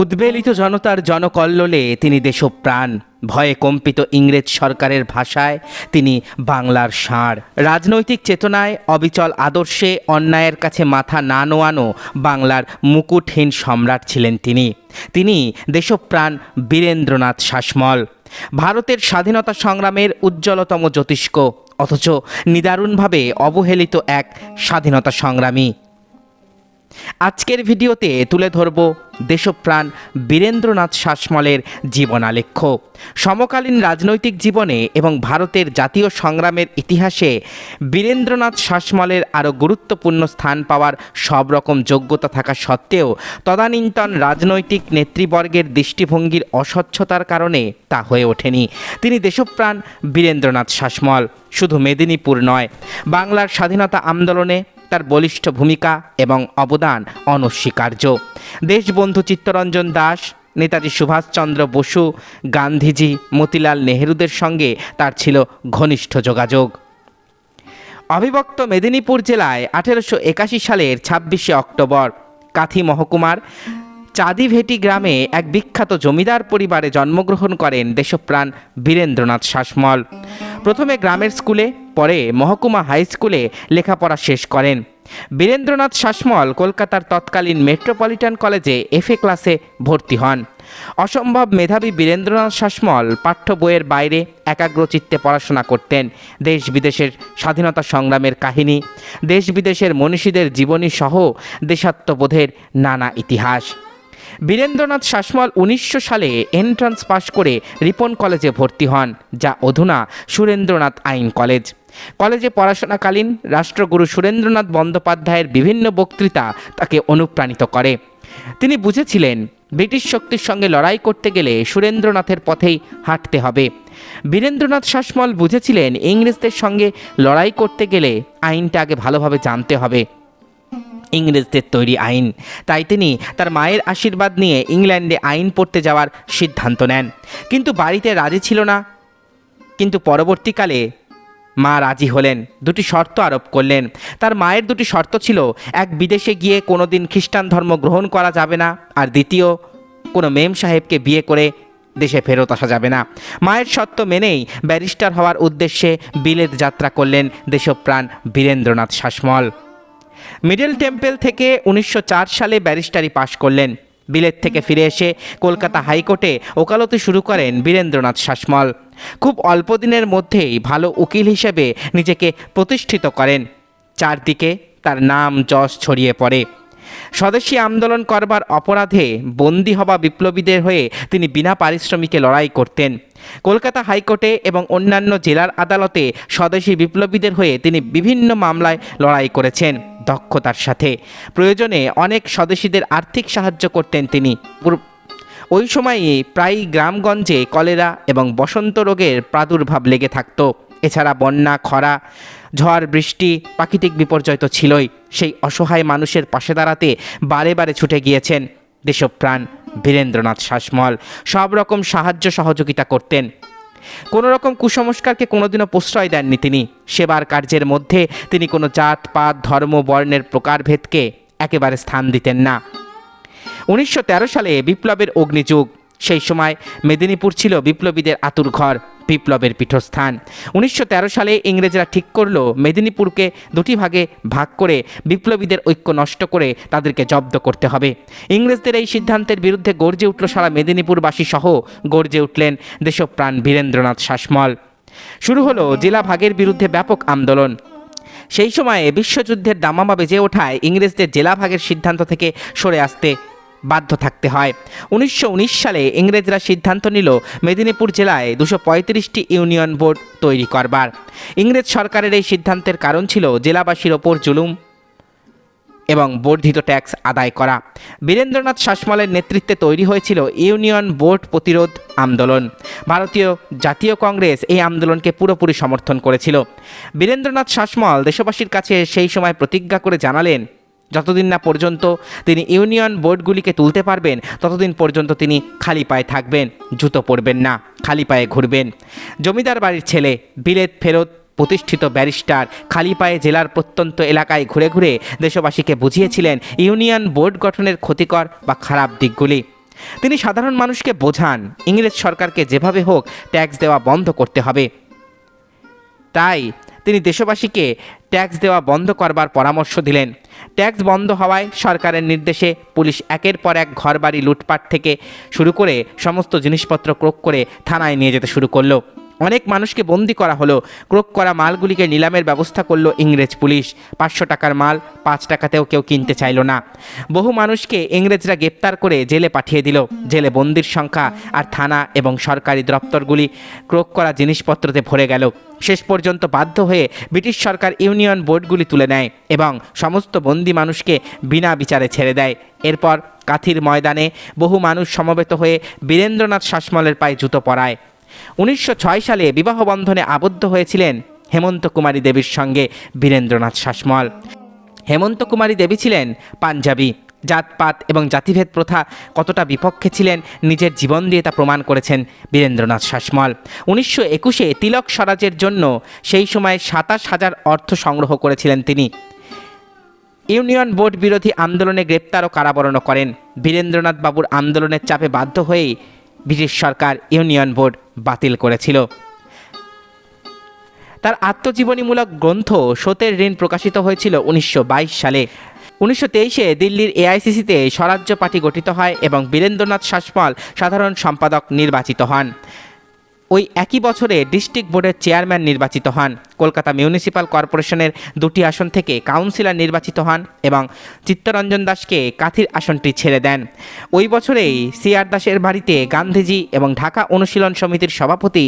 উদ্বেলিত জনতার জনকল্লোলে তিনি দেশপ্রাণ, ভয়ে কম্পিত ইংরেজ সরকারের ভাষায় তিনি বাংলার ষাঁড়। রাজনৈতিক চেতনায় অবিচল আদর্শে অন্যায়ের কাছে মাথা না নোয়ানো বাংলার মুকুটহীন সম্রাট ছিলেন তিনি। তিনি দেশপ্রাণ বীরেন্দ্রনাথ শাসমল। ভারতের স্বাধীনতা সংগ্রামের উজ্জ্বলতম জ্যোতিষ্ক, অথচ নিদারুণভাবে অবহেলিত এক স্বাধীনতা সংগ্রামী। আজকের ভিডিওতে তুলে ধরব দেশপ্রাণ বীরেন্দ্রনাথ শাসমলের জীবনালেখ্য। সমকালীন রাজনৈতিক জীবনে এবং ভারতের জাতীয় সংগ্রামের ইতিহাসে বীরেন্দ্রনাথ শাসমলের আরও গুরুত্বপূর্ণ স্থান পাওয়ার সব রকম যোগ্যতা থাকা সত্ত্বেও তদানীন্তন রাজনৈতিক নেতৃবর্গের দৃষ্টিভঙ্গির অস্বচ্ছতার কারণে তা হয়ে ওঠেনি। তিনি দেশপ্রাণ বীরেন্দ্রনাথ শাসমল, শুধু মেদিনীপুর নয়, বাংলার স্বাধীনতা আন্দোলনে তার বলিষ্ঠ ভূমিকা এবং অবদান অনস্বীকার্য। দেশবন্ধু চিত্তরঞ্জন দাস, নেতাজি সুভাষচন্দ্র বসু, গান্ধীজি মতিলাল নেহেরুদের সঙ্গে তার ছিল ঘনিষ্ঠ যোগাযোগ। অবিভক্ত মেদিনীপুর জেলায় আঠেরোশো একাশি সালের ছাব্বিশে অক্টোবর কাথি মহকুমার চাঁদিভেটি গ্রামে এক বিখ্যাত জমিদার পরিবারে জন্মগ্রহণ করেন দেশপ্রাণ বীরেন্দ্রনাথ শাসমল। প্রথমে গ্রামের স্কুলে, পরে মহকুমা হাই স্কুলে লেখাপড়া শেষ করেন। বীরেন্দ্রনাথ শাসমল কলকাতার তৎকালীন মেট্রোপলিটন কলেজে এফএ ক্লাসে ভর্তি হন। অসম্ভব মেধাবী বীরেন্দ্রনাথ শাসমল পাঠ্য বইয়ের বাইরে একাগ্রচিত্তে পড়াশোনা করতেন। দেশ বিদেশের স্বাধীনতা সংগ্রামের কাহিনী, দেশ বিদেশের মনীষীদের জীবনী সহ দেশাত্মবোধের নানা ইতিহাস। বীরেন্দ্রনাথ শাসমল উনিশশো সালে এন্ট্রান্স পাশ করে রিপন কলেজে ভর্তি হন, যা অধুনা সুরেন্দ্রনাথ আইন কলেজ। কলেজে পড়াশোনাকালীন রাষ্ট্রগুরু সুরেন্দ্রনাথ বন্দ্যোপাধ্যায়ের বিভিন্ন বক্তৃতা তাকে অনুপ্রাণিত করে। তিনি বুঝেছিলেন, ব্রিটিশ শক্তির সঙ্গে লড়াই করতে গেলে সুরেন্দ্রনাথের পথেই হাঁটতে হবে। বীরেন্দ্রনাথ শাসমল বুঝেছিলেন, ইংরেজদের সঙ্গে লড়াই করতে গেলে আইনটা আগে ভালোভাবে জানতে হবে। ইংরেজদের তৈরি আইন। তাই তিনি তার মায়ের আশীর্বাদ নিয়ে ইংল্যান্ডে আইন পড়তে যাওয়ার সিদ্ধান্ত নেন। কিন্তু বাড়িতে রাজি ছিল না। কিন্তু পরবর্তীকালে মা রাজি হলেন। দুটি শর্ত আরোপ করলেন। তার মায়ের দুটি শর্ত ছিল, এক, বিদেশে গিয়ে কোনোদিন খ্রিস্টান ধর্ম গ্রহণ করা যাবে না। আর দ্বিতীয়, কোনো মেম সাহেবকে বিয়ে করে দেশে ফেরত আসা যাবে না। মায়ের শর্ত মেনেই ব্যারিস্টার হওয়ার উদ্দেশ্যে বিলেত যাত্রা করলেন দেশপ্রাণ বীরেন্দ্রনাথ শাসমল। মিডল টেম্পল থেকে উনিশশো চার সালে ব্যারিস্টারি পাশ করলেন। বিলেত থেকে ফিরে এসে কলকাতা হাইকোর্টে ওকালতি শুরু করেন বীরেন্দ্রনাথ শাসমল। খুব অল্প দিনের মধ্যেই ভালো উকিল হিসেবে নিজেকে প্রতিষ্ঠিত করেন। চারদিকে তার নাম যশ ছড়িয়ে পড়ে। স্বদেশী আন্দোলন করবার অপরাধে বন্দী হওয়া বিপ্লবীদের হয়ে তিনি বিনা পারিশ্রমিকে লড়াই করতেন। কলকাতা হাইকোর্টে এবং অন্যান্য জেলার আদালতে স্বদেশী বিপ্লবীদের হয়ে তিনি বিভিন্ন মামলায় লড়াই করেছেন। দক্ষতার সাথে। প্রয়োজনে অনেক স্বদেশীদের আর্থিক সাহায্য করতেন তিনি। ওই সময়ই প্রায়ই গ্রামগঞ্জে কলেরা এবং বসন্ত রোগের প্রাদুর্ভাব লেগে থাকতো। এছাড়া বন্যা, খরা, ঝড়, বৃষ্টি প্রাকৃতিক বিপর্যয় তো ছিলই। সেই অসহায় মানুষের পাশে দাঁড়াতে বারে বারে ছুটে গিয়েছেন দেশপ্রাণ বীরেন্দ্রনাথ শাসমল। সব রকম সাহায্য সহযোগিতা করতেন। কোনো রকম কুসংস্কারকে কোনোদিনও প্রশ্রয় দেননি তিনি। সেবার কার্যের মধ্যে তিনি কোনো জাত, পাত, ধর্ম, বর্ণের প্রকারভেদকে একেবারে স্থান দিতেন না। উনিশশো তেরো সালে বিপ্লবের অগ্নিযুগ। সেই সময় মেদিনীপুর ছিল বিপ্লবীদের আতুর ঘর, বিপ্লবের পীঠস্থান। উনিশশো তেরো সালে ইংরেজরা ঠিক করল মেদিনীপুরকে দুটি ভাগে ভাগ করে বিপ্লবীদের ঐক্য নষ্ট করে তাদেরকে জব্দ করতে হবে। ইংরেজদের এই সিদ্ধান্তের বিরুদ্ধে গর্জে উঠল সারা মেদিনীপুরবাসী সহ গর্জে উঠলেন দেশপ্রাণ বীরেন্দ্রনাথ শাসমল। শুরু হলো জেলা ভাগের বিরুদ্ধে ব্যাপক আন্দোলন। সেই সময়ে বিশ্বযুদ্ধের দামামা বেজে ওঠায় ইংরেজদের জেলা ভাগের সিদ্ধান্ত থেকে সরে আসতে বাধ্য থাকতে হয়। উনিশশো উনিশ সালে ইংরেজরা সিদ্ধান্ত নিল মেদিনীপুর জেলায় দুশো পঁয়ত্রিশটি ইউনিয়ন বোর্ড তৈরি করবার। ইংরেজ সরকারের এই সিদ্ধান্তের কারণ ছিল জেলাবাসীর ওপর জুলুম এবং বর্ধিত ট্যাক্স আদায় করা। বীরেন্দ্রনাথ শাসমলের নেতৃত্বে তৈরি হয়েছিল ইউনিয়ন বোর্ড প্রতিরোধ আন্দোলন। ভারতীয় জাতীয় কংগ্রেস এই আন্দোলনকে পুরোপুরি সমর্থন করেছিল। বীরেন্দ্রনাথ শাসমল দেশবাসীর কাছে সেই সময় প্রতিজ্ঞা করে জানালেন যতদিন না পর্যন্ত তিনি ইউনিয়ন বোর্ডগুলিকে তুলতে পারবেন, ততদিন পর্যন্ত তিনি খালি পায়ে থাকবেন, জুতো পরবেন না, খালি পায়ে ঘুরবেন। জমিদার বাড়ির ছেলে বিলেত ফেরত প্রতিষ্ঠিত ব্যারিস্টার খালি পায়ে জেলার প্রত্যন্ত এলাকায় ঘুরে ঘুরে দেশবাসীকে বুঝিয়েছিলেন ইউনিয়ন বোর্ড গঠনের ক্ষতিকর বা খারাপ দিকগুলি। তিনি সাধারণ মানুষকে বোঝান, ইংরেজ সরকারকে যেভাবে হোক ট্যাক্স দেওয়া বন্ধ করতে হবে। তাই তিনি দেশবাসীকে ট্যাক্স দেওয়া বন্ধ করবার পরামর্শ দিলেন। ট্যাক্স বন্ধ হওয়ায় সরকারের নির্দেশে পুলিশ একের পর এক ঘরবাড়ি লুটপাট থেকে শুরু করে সমস্ত জিনিসপত্র ক্রোক করে থানায় নিয়ে যেতে শুরু করল। অনেক মানুষকে বন্দি করা হলো। ক্রোক করা মালগুলিকে নিলামের ব্যবস্থা করল ইংরেজ পুলিশ। পাঁচশো টাকার মাল, পাঁচ টাকাতেও কেউ কিনতে চাইলো না। বহু মানুষকে ইংরেজরা গ্রেপ্তার করে জেলে পাঠিয়ে দিল। জেলে বন্দির সংখ্যা আর থানা এবং সরকারি দপ্তরগুলি ক্রোক করা জিনিসপত্রতে ভরে গেল। শেষ পর্যন্ত বাধ্য হয়ে ব্রিটিশ সরকার ইউনিয়ন বোর্ডগুলি তুলে নেয় এবং সমস্ত বন্দি মানুষকে বিনা বিচারে ছেড়ে দেয়। এরপর কাথির ময়দানে বহু মানুষ সমবেত হয়ে বীরেন্দ্রনাথ শাসমলের পায়ে জুতো পরায়। উনিশশো ছয় সালে বিবাহ বন্ধনে আবদ্ধ হয়েছিলেন হেমন্ত কুমারী দেবীর সঙ্গে বীরেন্দ্রনাথ শাসমল। হেমন্ত কুমারী দেবী ছিলেন পাঞ্জাবি। জাতপাত এবং জাতিভেদ প্রথা কতটা বিপক্ষে ছিলেন নিজের জীবন দিয়ে তা প্রমাণ করেছেন বীরেন্দ্রনাথ শাসমল। উনিশশো একুশে তিলক স্বরাজের জন্য সেই সময় সাতাশ হাজার অর্থ সংগ্রহ করেছিলেন তিনি। ইউনিয়ন বোর্ড বিরোধী আন্দোলনে গ্রেপ্তার ও কারাবরণ করেন। বীরেন্দ্রনাথ বাবুর আন্দোলনের চাপে বাধ্য হয়েই ব্রিটিশ সরকার ইউনিয়ন বোর্ড বাতিল করেছিল। তার আত্মজীবনীমূলক গ্রন্থ সতের ঋণ প্রকাশিত হয়েছিল উনিশশো বাইশ সালে। উনিশশো তেইশে দিল্লির এআইসিসিতে স্বরাজ্য পার্টি গঠিত হয় এবং বীরেন্দ্রনাথ শাসমল সাধারণ সম্পাদক নির্বাচিত হন। ওই একই বছরে ডিস্ট্রিক্ট বোর্ডের চেয়ারম্যান নির্বাচিত হন। কলকাতা মিউনিসিপ্যাল কর্পোরেশনের দুটি আসন থেকে কাউন্সিলর নির্বাচিত হন এবং চিত্তরঞ্জন দাসকে কাথির আসনটি ছেড়ে দেন। ওই বছরেই সিআর দাসের বাড়িতে গান্ধীজি এবং ঢাকা অনুশীলন সমিতির সভাপতি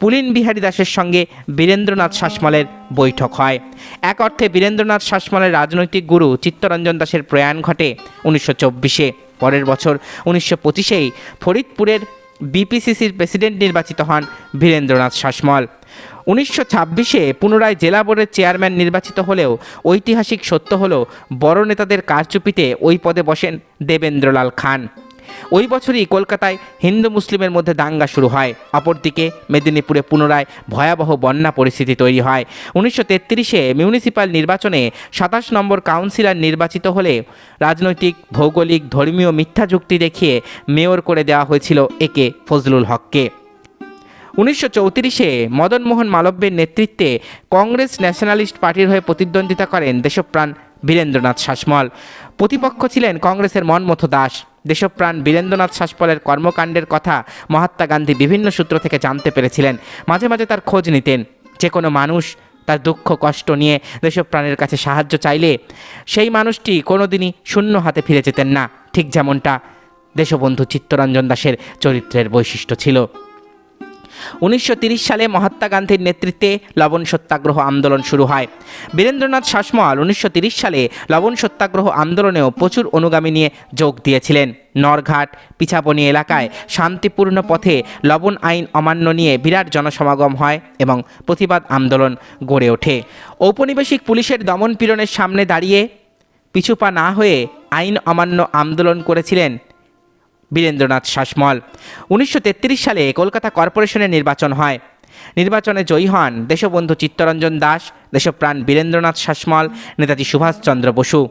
পুলিন বিহারী দাসের সঙ্গে বীরেন্দ্রনাথ শাসমলের বৈঠক হয়। এক অর্থে বীরেন্দ্রনাথ শাসমলের রাজনৈতিক গুরু চিত্তরঞ্জন দাসের প্রয়াণ ঘটে উনিশশো পরের বছর উনিশশো পঁচিশেই ফরিদপুরের বিপিসিসির প্রেসিডেন্ট নির্বাচিত হন বীরেন্দ্রনাথ শাসমল। উনিশশো ছাব্বিশে পুনরায় জেলা বোর্ডের চেয়ারম্যান নির্বাচিত হলেও ঐতিহাসিক সত্য হল, বড় নেতাদের কারচুপিতে ওই পদে বসেন দেবেন্দ্রলাল খান। ওই বছরই কলকাতায় হিন্দু মুসলিমের মধ্যে দাঙ্গা শুরু হয়। অপরদিকে মেদিনীপুরে পুনরায় ভয়াবহ বন্যা পরিস্থিতি তৈরি হয়। উনিশশো তেত্রিশে মিউনিসিপ্যাল নির্বাচনে সাতাশ নম্বর কাউন্সিলর নির্বাচিত হলে রাজনৈতিক, ভৌগোলিক, ধর্মীয় মিথ্যা যুক্তি দেখিয়ে মেয়র করে দেওয়া হয়েছিল একে ফজলুল হককে। উনিশশো চৌত্রিশে মদনমোহন মালব্যের নেতৃত্বে কংগ্রেস ন্যাশনালিস্ট পার্টির হয়ে প্রতিদ্বন্দ্বিতা করেন দেশপ্রাণ বীরেন্দ্রনাথ শাসমল। প্রতিপক্ষ ছিলেন কংগ্রেসের মনমথ দাস। দেশপ্রাণ বীরেন্দ্রনাথ শাসপলের কর্মকাণ্ডের কথা মহাত্মা গান্ধী বিভিন্ন সূত্র থেকে জানতে পেরেছিলেন। মাঝে মাঝে তার খোঁজ নিতেন। যে কোনো মানুষ তার দুঃখ, কষ্ট নিয়ে দেশপ্রাণের কাছে সাহায্য চাইলে সেই মানুষটি কোনোদিনই শূন্য হাতে ফিরে যেতেন না। ঠিক যেমনটা দেশবন্ধু চিত্তরঞ্জন দাসের চরিত্রের বৈশিষ্ট্য ছিল। উনিশশো সালে মহাত্মা গান্ধীর নেতৃত্বে লবণ সত্যাগ্রহ আন্দোলন শুরু হয়। বীরেন্দ্রনাথ শাসমল উনিশশো সালে লবণ সত্যাগ্রহ আন্দোলনেও প্রচুর অনুগামী নিয়ে যোগ দিয়েছিলেন। নরঘাট পিছাবনি এলাকায় শান্তিপূর্ণ পথে লবণ আইন অমান্য নিয়ে বিরাট জনসমাগম হয় এবং প্রতিবাদ আন্দোলন গড়ে ওঠে। ঔপনিবেশিক পুলিশের দমন পীড়নের সামনে দাঁড়িয়ে পিছুপা না হয়ে আইন অমান্য আন্দোলন করেছিলেন বীরেন্দ্রনাথ শাসমল। উনিশশো তেত্রিশ সালে কলকাতা কর্পোরেশনের নির্বাচন হয়। নির্বাচনে জয়ী হন দেশবন্ধু চিত্তরঞ্জন দাস, দেশপ্রাণ বীরেন্দ্রনাথ শাসমল, নেতাজি সুভাষচন্দ্র বসু।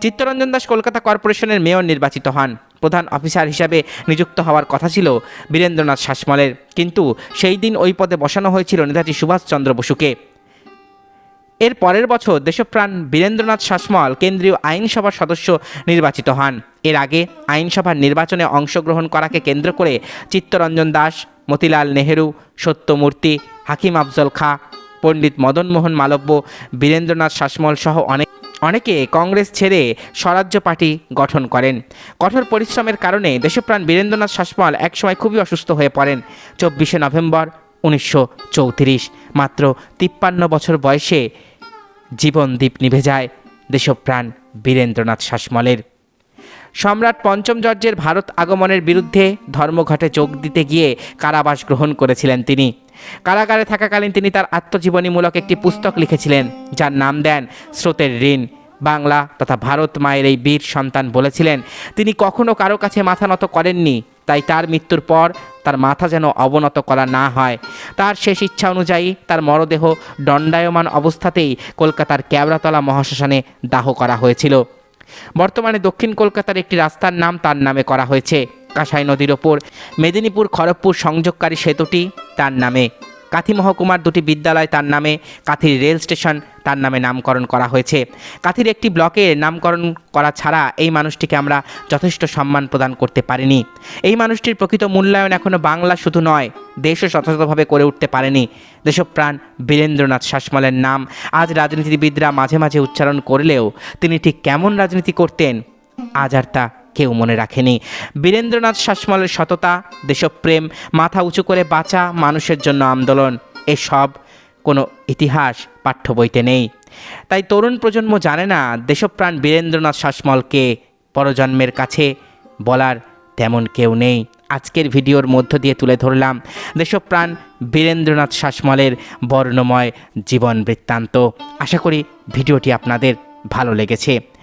চিত্তরঞ্জন দাস কলকাতা কর্পোরেশনের মেয়র নির্বাচিত হন। প্রধান অফিসার হিসাবে নিযুক্ত হওয়ার কথা ছিল বীরেন্দ্রনাথ শাসমলের। কিন্তু সেই দিন ওই পদে বসানো হয়েছিল নেতাজি সুভাষচন্দ্র বসুকে। এর পরের বছর দেশপ্রাণ বীরেন্দ্রনাথ শাসমল কেন্দ্রীয় আইনসভার সদস্য নির্বাচিত হন। এর আগে আইনসভার নির্বাচনে অংশগ্রহণ করাকে কেন্দ্র করে চিত্তরঞ্জন দাস, মতিলাল নেহেরু, সত্যমূর্তি, হাকিম আফজল খা, পণ্ডিত মদনমোহন মালব্য, বীরেন্দ্রনাথ শাসমল সহ অনেক অনেকে কংগ্রেস ছেড়ে স্বরাজ্য পার্টি গঠন করেন। কঠোর পরিশ্রমের কারণে দেশপ্রাণ বীরেন্দ্রনাথ শাসমল একসময় খুবই অসুস্থ হয়ে পড়েন। চব্বিশে নভেম্বর উনিশশো চৌত্রিশ, মাত্র তিপ্পান্ন বছর বয়সে জীবন দ্বীপ নিভে যায়, দেশপ্রাণ বীরেন্দ্রনাথ শাসমলের। সম্রাট পঞ্চম জর্জের ভারত আগমনের বিরুদ্ধে ধর্মঘটে যোগ দিতে গিয়ে কারাবাস গ্রহণ করেছিলেন তিনি। কারাগারে থাকাকালীন তিনি তার আত্মজীবনীমূলক একটি পুস্তক লিখেছিলেন, যার নাম দেন স্রোতের ঋণ। বাংলা তথা ভারত মায়ের এই বীর সন্তান বলেছিলেন, তিনি কখনো কারও কাছে মাথা নত করেননি। তাই তার মৃত্যুর পর তার মাথা যেন অবনত করা না হয়। তার শেষ ইচ্ছা অনুযায়ী তার মরদেহ দণ্ডায়মান অবস্থাতেই কলকাতার ক্যাবরাতলা মহাশ্মশানে দাহ করা হয়েছিল। বর্তমানে দক্ষিণ কলকাতার একটি রাস্তার নাম তার নামে করা হয়েছে। কাঁসাই নদীর ওপর মেদিনীপুর খড়গপুর সংযোগকারী সেতুটি তার নামে। কাথি মহকুমার দুটি বিদ্যালয় তার নামে কাথির রেল স্টেশন, তার নামে নামকরণ করা হয়েছে। কাথির একটি ব্লকে নামকরণ করা ছাড়া এই মানুষটিকে আমরা যথেষ্ট সম্মান প্রদান করতে পারিনি। এই মানুষটির প্রকৃত মূল্যায়ন এখনও বাংলা শুধু নয়, দেশও যথাযথভাবে করে উঠতে পারেনি। দেশপ্রাণ বীরেন্দ্রনাথ শাসমলের নাম আজ রাজনীতিবিদরা মাঝে মাঝে উচ্চারণ করলেও তিনি ঠিক কেমন রাজনীতি করতেন, আজ আর তা কেউ মনে রাখেনি। বীরেন্দ্রনাথ শাসমলের সততা, দেশপ্রেম, মাথা উঁচু করে বাঁচা মানুষের জন্য আন্দোলন, এসব কোনো ইতিহাস পাঠ্য বইতে নেই। তাই তরুণ প্রজন্ম জানে না, দেশপ্রাণ বীরেন্দ্রনাথ শাসমলকে পরজন্মের কাছে বলার তেমন কেউ নেই। আজকের ভিডিওর মধ্য দিয়ে তুলে ধরলাম, দেশপ্রাণ বীরেন্দ্রনাথ শাসমলের বর্ণময় জীবন বৃত্তান্ত। আশা করি ভিডিওটি আপনাদের ভালো লেগেছে।